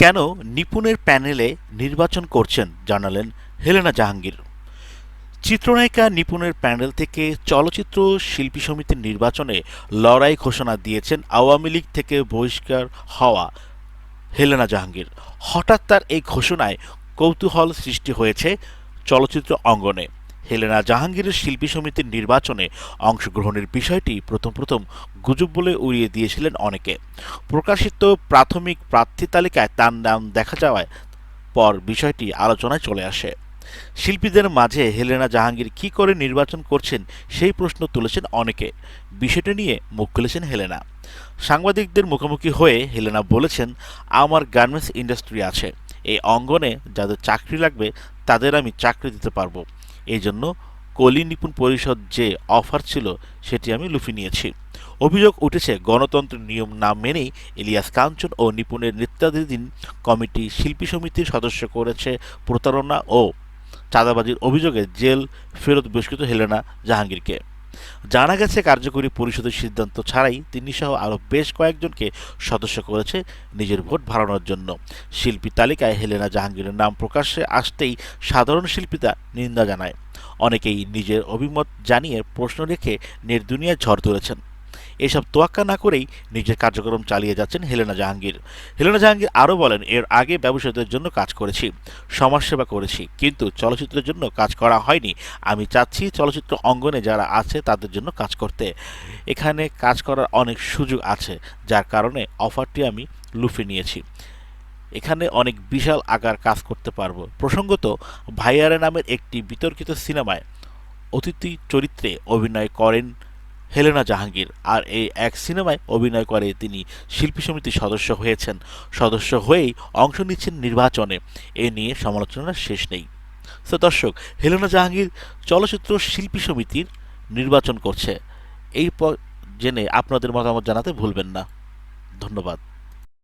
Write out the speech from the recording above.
কেন নিপুণের প্যানেলে নির্বাচন করছেন জানালেন হেলেনা জাহাঙ্গীর। চিত্রনায়িকা নিপুণের প্যানেল থেকে চলচ্চিত্র শিল্পী সমিতির নির্বাচনে লড়াই ঘোষণা দিয়েছেন আওয়ামী লীগ থেকে বহিষ্কার হওয়া হেলেনা জাহাঙ্গীর। হঠাৎ তার এই ঘোষণায় কৌতূহল সৃষ্টি হয়েছে চলচ্চিত্র অঙ্গনে। হেলেনা জাহাঙ্গীরের শিল্পী সমিতির নির্বাচনে অংশগ্রহণের বিষয়টি প্রথম প্রথম গুজব বলে উড়িয়ে দিয়েছিলেন অনেকে। প্রকাশিত প্রাথমিক প্রার্থী তালিকায় তার নাম দেখা যাওয়ায় পর বিষয়টি আলোচনায় চলে আসে। শিল্পীদের মাঝে হেলেনা জাহাঙ্গীর কি করে নির্বাচন করছেন সেই প্রশ্ন তুলেছেন অনেকে। বিষয়টি নিয়ে মুখ খুলেছেন হেলেনা। সাংবাদিকদের মুখোমুখি হয়ে হেলেনা বলেছেন, আমার গার্মেন্টস ইন্ডাস্ট্রি আছে। এই অঙ্গনে যাদের চাকরি লাগবে, তাদের আমি চাকরি দিতে পারব। এই জন্য কলি নিপুণ পরিষদ যে অফার ছিল, সেটি আমি লুফে নিয়েছি। অভিযোগ উঠেছে, গণতন্ত্রের নিয়ম না মেনেই ইলিয়াস কাঞ্চন ও নিপুণের নেতৃত্বাধীন কমিটি শিল্পী সমিতির সদস্য করেছে প্রতারণা ও চাঁদাবাজির অভিযোগে জেল ফেরত বহিষ্কৃত হেলেনা জাহাঙ্গীরকে। জানা গেছে কার্যকরী পরিষদের সিদ্ধান্ত ছাড়াই তিনি সহ আরও বেশ কয়েকজনকে সদস্য করেছে নিজের ভোট ভাড়ানোর জন্য। শিল্পী তালিকায় হেলেনা জাহাঙ্গীরের নাম প্রকাশ্যে আসতেই সাধারণ শিল্পীরা নিন্দা জানায়। অনেকেই নিজের অভিমত জানিয়ে প্রশ্ন রেখে নির্দুনিয়ায় ঝড় তুলেছেন। এসব তোয়াক্কা না করেই নিজের কার্যক্রম চালিয়ে যাচ্ছেন হেলেনা জাহাঙ্গীর। হেলেনা জাহাঙ্গীর আরও বলেন, এর আগে ব্যবসায়ীদের জন্য কাজ করেছি, সমাজসেবা করেছি, কিন্তু চলচ্চিত্রের জন্য কাজ করা হয়নি। আমি চাচ্ছি চলচ্চিত্র অঙ্গনে যারা আছে তাদের জন্য কাজ করতে। এখানে কাজ করার অনেক সুযোগ আছে, যার কারণে অফারটি আমি লুফে নিয়েছি। এখানে অনেক বিশাল আকার কাজ করতে পারব। প্রসঙ্গত, ভাইয়ারে নামের একটি বিতর্কিত সিনেমায় অতিথি চরিত্রে অভিনয় করেন হেলেনা জাহাঙ্গীর আর এই এক সিনেমায় অভিনয় করে তিনি শিল্পী সমিতির সদস্য হয়েছেন। সদস্য হয়েই অংশ নিচ্ছেন নির্বাচনে। এ নিয়ে সমালোচনার শেষ নেই। তো দর্শক, হেলেনা জাহাঙ্গীর চলচ্চিত্র শিল্পী সমিতির নির্বাচন করছে। এই জেনে আপনাদের মতামত জানাতে ভুলবেন না। ধন্যবাদ।